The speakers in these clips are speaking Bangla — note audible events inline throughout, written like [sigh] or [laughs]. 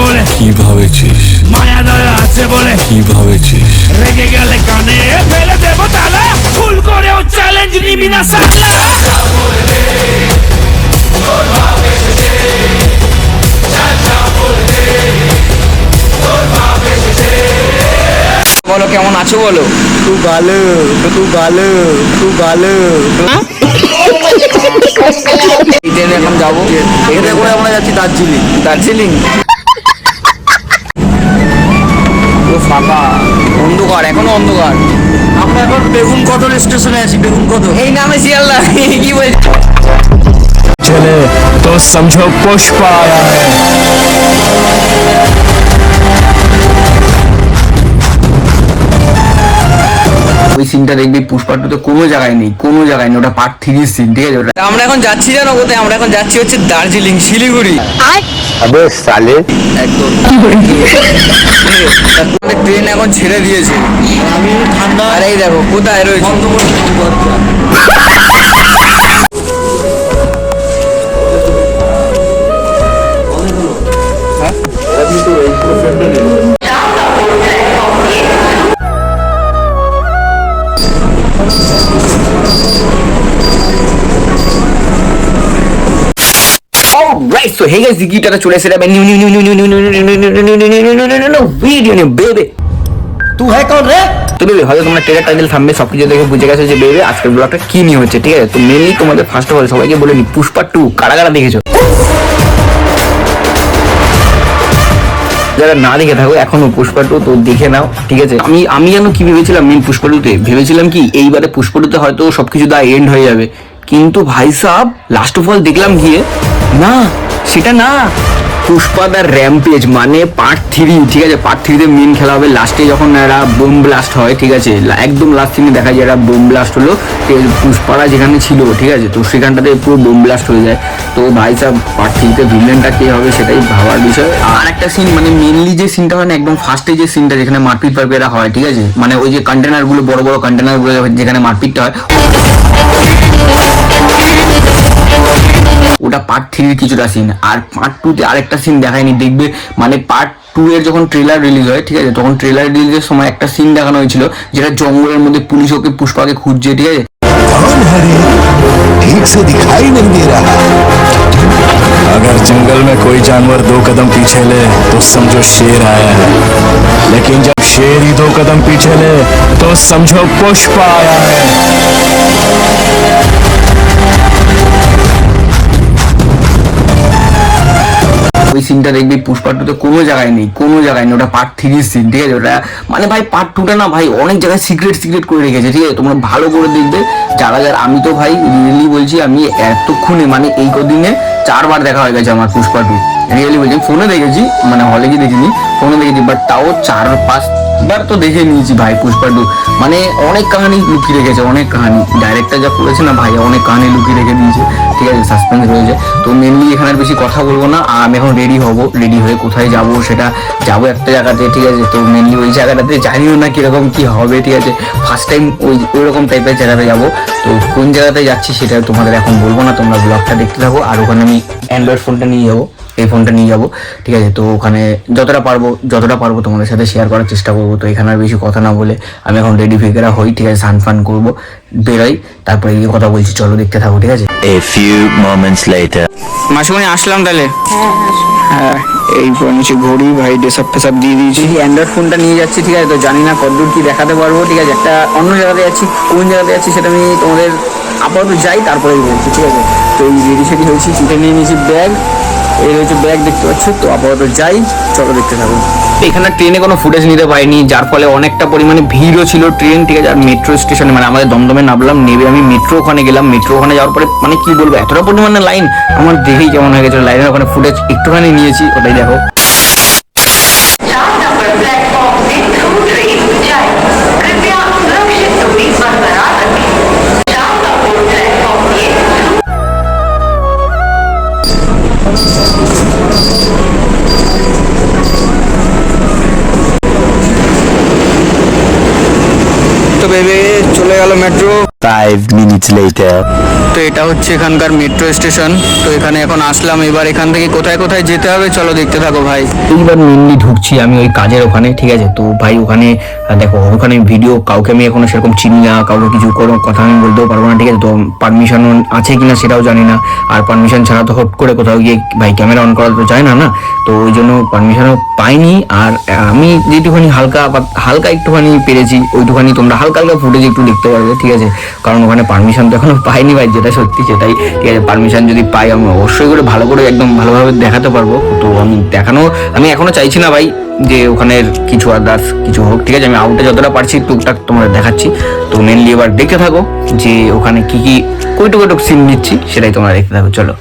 বলে। কি ভাবেছিস? মায়া দয়া আছে বলে। কি ভাবেছিস? রেগে গেলে কানে ফেলে দেব তালা। ভুল করেও চ্যালেঞ্জ নিবি না সালা। বলো কেমন আছো বলো? খুব ভালো খুব ভালো খুব ভালো। এখন যাব। এটা করে আমরা যাচ্ছি দার্জিলিং। দার্জিলিং? পুরো ফাঁকা অন্ধকার এখনও অন্ধকার। আমরা এখন বেগুন কদল স্টেশনে আছি বেগুন কদল। এই নামে শিয়ালদা কি বলছি চলে তো সমঝো পুষ্পা ওই সিনটা দেখবি পুষ্পা টু তো কোনো জায়গায় নেই কোনো জায়গায় নেই ওটা পার্ট থ্রির সিন ঠিক আছে? ওটা আমরা এখন যাচ্ছি জানো কোথায়? আমরা এখন যাচ্ছি হচ্ছে দার্জিলিং শিলিগুড়ি। আবে সালে। একদম। ট্রেন এখন ছেড়ে দিয়েছে। আমি ঠান্ডা আরে দেখো কোথায় রয়েছে? সো হে গাইস চলে এসে new new new new new new new new new new কোন রে তো বেবি হয়তো তোমরা ট্রেলার টাইটেল সব কিছু দেখে বুঝে গেছো যে আজকের ব্লগটা কি নিয়ে হচ্ছে ঠিক আছে তো মেনলি তোমাদের ফার্স্ট অফ অল সবাইকে বলে নি পুষ্পা কারা কারা দেখেছ যারা না দেখে থাকো এখনও পুষ্পা টু তো দেখে নাও ঠিক আছে আমি আমি যেন কি ভেবেছিলাম মেন পুষ্পা টুতে ভেবেছিলাম কি এইবারে পুষ্পা টুতে হয়তো সবকিছু দা এন্ড হয়ে যাবে কিন্তু ভাই সাহ লাস্ট অফ অল দেখলাম গিয়ে না সেটা না। পুষ্পা দা র্যাম্পেজ মানে পার্ট থ্রি ঠিক আছে? পার্ট থ্রিতে মেন খেলা হবে। লাস্টে যখন এরা বোম ব্লাস্ট হয়, ঠিক আছে? একদম লাস্ট সিনে দেখা যায় একটা বোম ব্লাস্ট হলো। পুষ্পারা যেখানে ছিল, ঠিক আছে? তো সেখানটাতে পুরো বোম ব্লাস্ট হয়ে যায়। তো ভাই সাহ পার্ট থ্রিতে ভিলেনটা কে হবে সেটাই ভাবার বিষয়। আর একটা সিন মানে মেনলি যে সিনটা হয় না, একদম ফার্স্টে যে সিনটা যেখানে মারপিট ফারপিটা হয়, ঠিক আছে? মানে ওই যে কন্টেনারগুলো বড় বড় কন্টেনারগুলো যেখানে মারপিটটা হয়। ওটা পার্ট থ্রির কিছুটা সিন আর পার্ট টুতে আরেকটা সিন দেখায়নি দেখবে মানে পার্ট টু এর যখন ট্রেলার রিলিজ হয় ঠিক আছে তখন ট্রেলার রিলিজের সময় একটা সিন দেখানো হয়েছিল যেটা জঙ্গলের মধ্যে পুলিশ ওকে পুষ্পাকে খুঁজছে ঠিক আছে कौन है रे ठीक से दिखाई नहीं दे रहा अगर जंगल में कोई जानवर दो कदम पीछे ले तो समझो शेर आया है लेकिन जब शेर ही दो कदम पीछे ले तो समझो पुष्प आया है ওই সিনটা দেখবি, পুষ্পা টুতে কোনো জায়গায় নেই, কোনো জায়গায় নেই, ওটা পার্ট থ্রির সিন ঠিক আছে? ওটা মানে ভাই পার্ট টুটা না ভাই অনেক জায়গায় সিক্রেট সিক্রেট করে রেখেছে, ঠিক আছে? তোমরা ভালো করে দেখবে। যারা যারা, আমি তো ভাই রিয়েলি বলছি, আমি এতক্ষণে মানে এই কদিনে চারবার দেখা হয়ে গেছে আমার পুষ্পা টু। রিয়েলি বলছি ফোনে দেখেছি মানে হলে গিয়ে দেখিনি ফোনে দেখেছি বাট তাও চার, পাঁচ বার তো দেখে নিয়েছি ভাই পুষ্পা টু। মানে অনেক কাহানি লুকিয়ে রেখেছে, অনেক কাহানি। ডাইরেক্টর যা করেছে না ভাই, অনেক কাহানি লুকিয়ে রেখে দিয়েছে। ঠিক আছে সাসপেন্স রয়েছে। তো মেনলি এখানে বেশি কথা বলব না। আর আমি এখন রেডি হব রেডি হয়ে কোথায় যাব সেটা যাব একটা জায়গাতে, ঠিক আছে? তো মেনলি ওই জায়গাটাতে জানিও না কীরকম কি হবে, ঠিক আছে? ফার্স্ট টাইম ওই ওই রকম টাইপের জায়গাতে যাব। তো কোন জায়গাতে যাচ্ছি সেটা তোমাদের এখন বলব না, তোমরা ব্লগটা দেখতে থাকো। আর ওখানে আমি অ্যান্ড্রয়েড ফোনটা নিয়ে যাব। এই ফোনটা নিয়ে যাব ঠিক আছে? তো ওখানে যতটা পারব যতটা পারব তোমাদের সাথে শেয়ার করার চেষ্টা করব। তো এখানে আর বেশি কথা না বলে আমি এখন রেডি ফিগারা হই ঠিক আছে? সান ফান করব বেরোই তারপরে গিয়ে কথা বলছি চলো দেখতে থাকো ঠিক আছে? A few moments later. মাসুমণি আসলাম তাহলে? হ্যাঁ এই নিচে ঘড়ি ভাই ডেসাপ ফেসাপ দিয়ে দিয়েছি। অ্যান্ড্রয়েড ফোনটা নিয়ে যাচ্ছি ঠিক আছে? তো জানি না কতদূর কি দেখাতে পারব ঠিক আছে? একটা অন্য জায়গাতে যাচ্ছি কোন জায়গাতে যাচ্ছি সেটা আমি তোমাদের আপাতত যাই তারপরে বলছি ঠিক আছে? তো এই রেডি সেডি হয়েছি চিঠে নিয়ে নিয়েছি ব্যাগ এই হচ্ছে ব্যাগ, দেখতে পাচ্ছ? তো আপাতত যাই, চলো দেখতে থাকুন। এখানে ট্রেনে কোনো ফুটেজ নিতে পারিনি, যার ফলে অনেকটা পরিমাণে ভিড়ও ছিল ট্রেন, ঠিক আছে? আর মেট্রো স্টেশনে মানে আমাদের দমদমে নামলাম, নেবে আমি মেট্রো ওখানে গেলাম। মেট্রো ওখানে যাওয়ার পরে মানে কি বলব, এতটা পরিমাণে লাইন আমার দেখেই কেমন হয়ে গেছে লাইনের ওখানে ফুটেজ একটুখানি নিয়েছি, ওটাই দেখো। তো বেবি চলে গেল মেট্রো ফাইভ মিনিটস লেটার তো এটা হচ্ছে এখানকার মেট্রো স্টেশন তো এখানে এখন আসলাম। এবার এখান থেকে কোথায় কোথায় যেতে হবে, চলো দেখতে থাকো ভাই। এইবার মেনলি ঢুকছি আমি ওই কাজের ওখানে, ঠিক আছে? তো ভাই ওখানে, দেখো, ওখানে ভিডিও কাউকে আমি এখনও সেরকম চিনি না, কাউকে কিছু কোনো কথা আমি বলতেও পারব না, ঠিক আছে? তো পারমিশন আছে কিনা সেটাও জানি না। আর পারমিশন ছাড়া তো হট করে কোথাও গিয়ে ভাই ক্যামেরা অন করা তো যায় না না? তো ওই জন্য পারমিশনও পাইনি। আর আমি যেটুখানি হালকা, বা- হালকা একটুখানি পেরেছি, ওইটুখানি তোমরা হালকা হালকা ফুটেজ একটু দেখতে পারবে, ঠিক আছে? কারণ ওখানে পারমিশন তো এখনও পাইনি ভাই, যেটা সত্যি সেটাই ঠিক আছে পারমিশন যদি পাই, আমি অবশ্যই করে ভালো করে একদম ভালোভাবে দেখাতে পারব। তো আমি দেখানো, আমি এখনও চাইছি না ভাই যে ওখানের কিছু আদার্স কিছু হোক, ঠিক আছে, আমি আউটে যতটা পারছি টুকটাক তোমাদের দেখাচ্ছি। তো মেনলি এবার দেখতে থাকো যে ওখানে কি কী কইটুক সিন নিচ্ছি, সেটাই তোমরা দেখতে থাকো, চলো।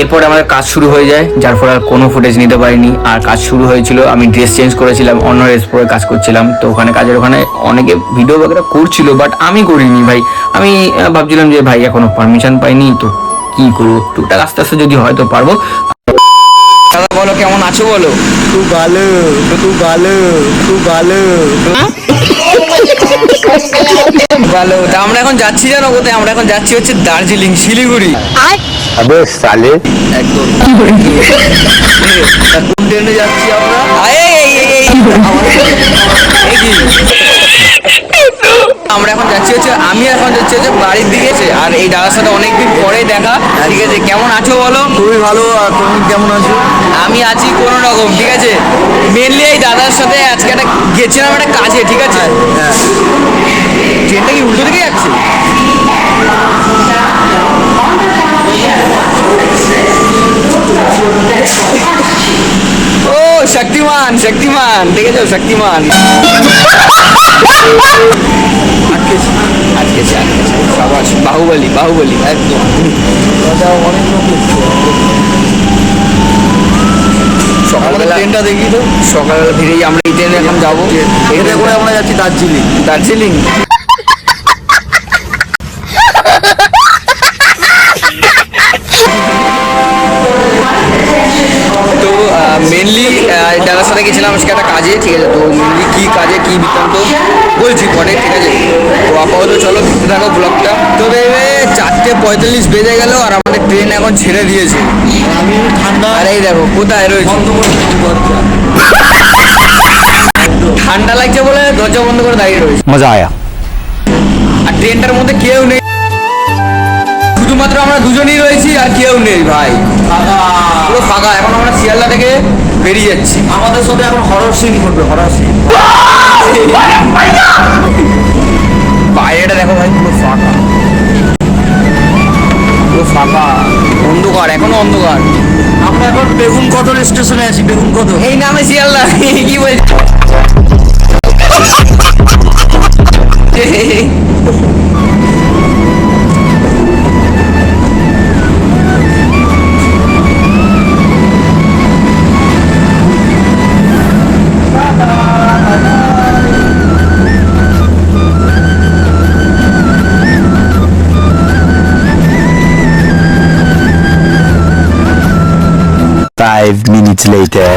এরপরে আমাদের কাজ শুরু হয়ে যায় যার ফলে আর কোনো ফুটেজ নিতে পারিনি। আর কাজ শুরু হয়েছিল আমি ড্রেস চেঞ্জ করেছিলাম অন্য ড্রেস পরে কাজ করছিলাম। তো ওখানে কাজের ওখানে অনেকে ভিডিও বাগেরা করছিল বাট আমি করিনি ভাই। আমি ভাবছিলাম যে ভাই এখনও পারমিশন পাইনি তো কি করব? টুকটাক আস্তে আস্তে যদি হয়তো পারব। দাদা বলো কেমন আছো বলো? তুই ভালো তুই ভালো তুই ভালো। ভালো তা আমরা এখন যাচ্ছি জানো কোথায়? আমরা এখন যাচ্ছি হচ্ছে দার্জিলিং শিলিগুড়ি। একদম ট্রেনে যাচ্ছি আমরা আমরা এখন যাচ্ছি হচ্ছে আমি এখন যাচ্ছি হচ্ছে বাড়ির দিকে আর এই দাদার সাথে অনেকদিন পরে দেখা। ঠিক আছে কেমন আছো বলো? খুবই ভালো আর তুমি কেমন আছো? আমি আছি কোন রকম ঠিক আছে? মেনলি এই দাদার সাথে আজকে একটা গেছিলাম একটা কাজে ঠিক আছে? হ্যাঁ, হ্যাঁ। ট্রেনটা কি উল্টো দিকে যাচ্ছে? শক্তিমান শক্তিমান ঠিক আছে শক্তিমান আটকেছি আটকেছি আটকেছি সাবাস বাহুবলী বাহুবলী একদম। সকালবেলা ট্রেনটা দেখি তো সকালবেলা ফিরেই আমরা এই ট্রেনে এখন যাব। এখানে করে আমরা যাচ্ছি দার্জিলিং। দার্জিলিং? দাদার সাথে গেছিলাম আজকে একটা কাজে ঠিক আছে তো মেনলি কী কাজে কী বৃত্তান্ত বলছি পরে ঠিক আছে। তো আপাতত চলো দেখতে থাকো ব্লগটা তো ভেবে চারটে পঁয়তাল্লিশ বেজে গেল আর আমাদের ট্রেন এখন ছেড়ে দিয়েছে। আমি ঠান্ডা আর এই দেখো কোথায় রয়েছে? ঠান্ডা লাগছে বলে দরজা বন্ধ করে দাঁড়িয়ে রয়েছে। মজা আয়া। আর ট্রেনটার মধ্যে কেউ নেই। শুধুমাত্র আমরা দুজনেই রয়েছি আর কেউ নেই ভাই। ফাঁকা এখন শিয়ালদা থেকে বেরিয়ে যাচ্ছি। আমাদের সাথে এখন হরর সিন করবে হরর সিন বাইরেটা দেখো ভাই পুরো ফাঁকা। পুরো ফাঁকা। অন্ধকার এখনও অন্ধকার। আমরা এখন বেগুন কদর স্টেশনে আছি বেগুন কদর। এই নামে শিয়ালদা কি বলছি? [laughs] Five minutes later.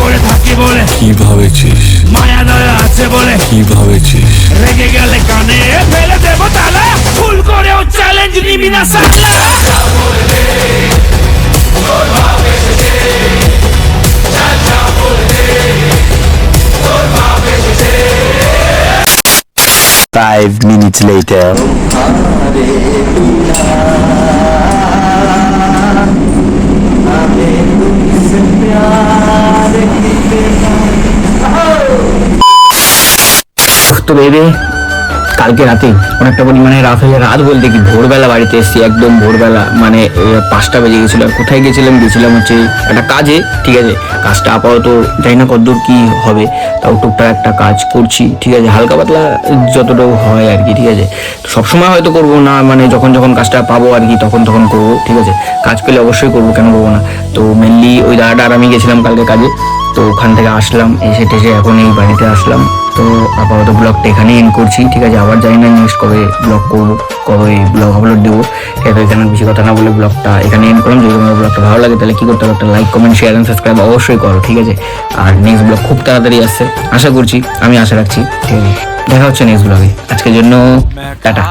করে থাকি বলে। কি ভাবেছিস? মায়া দয়া আছে বলে। কি ভাবেছিস? রেগে গেলে কানে ফেলে দেবো তালা। ফুল করেও চ্যালেঞ্জ নিবি না সালা Five minutes later. তো ভেবে কালকে রাতে অনেকটা পরিমাণে রাত হয়ে। রাত বলতে কি ভোরবেলা বাড়িতে এসেছি, একদম ভোরবেলা মানে পাঁচটা বেজে গেছিল। আর কোথায় গেছিলাম? গেছিলাম হচ্ছে একটা কাজে, ঠিক আছে? কাজটা আপাতত জানি না কতদূর কি হবে, তাও টুকটাক একটা কাজ করছি, ঠিক আছে? হালকা পাতলা যতটুকু হয় আর কি, ঠিক আছে? সবসময় হয়তো করব না মানে যখন যখন কাজটা পাবো আর কি, তখন তখন করব, ঠিক আছে? কাজ পেলে অবশ্যই করব, কেন করব না? তো মেনলি ওই দাদাটা আর আমি গেছিলাম কালকে কাজে, তো ওখান থেকে আসলাম, এসে টেসে এখন এই বাড়িতে আসলাম। তো আপাতত ব্লগটা এখানেই এন্ড করছি। ঠিক আছে, আবার জানি না নেক্সট কবে ব্লগ করব, কবে ব্লগ আপলোড দেবো। ঠিক আছে, এখানে বেশি কথা না বলে ব্লগটা এখানে এন্ড করলাম। যদি তোমার ব্লগটা ভালো লাগে, তাহলে কি করতে হবে? একটা like comment share and subscribe অবশ্যই করো, ঠিক আছে? আর নেক্সট ব্লগ খুব তাড়াতাড়ি আসছে। আশা করছি, আমি আশা রাখছি, ঠিক আছে? দেখা হচ্ছে নেক্সট ব্লগে আজকের জন্য টাটা।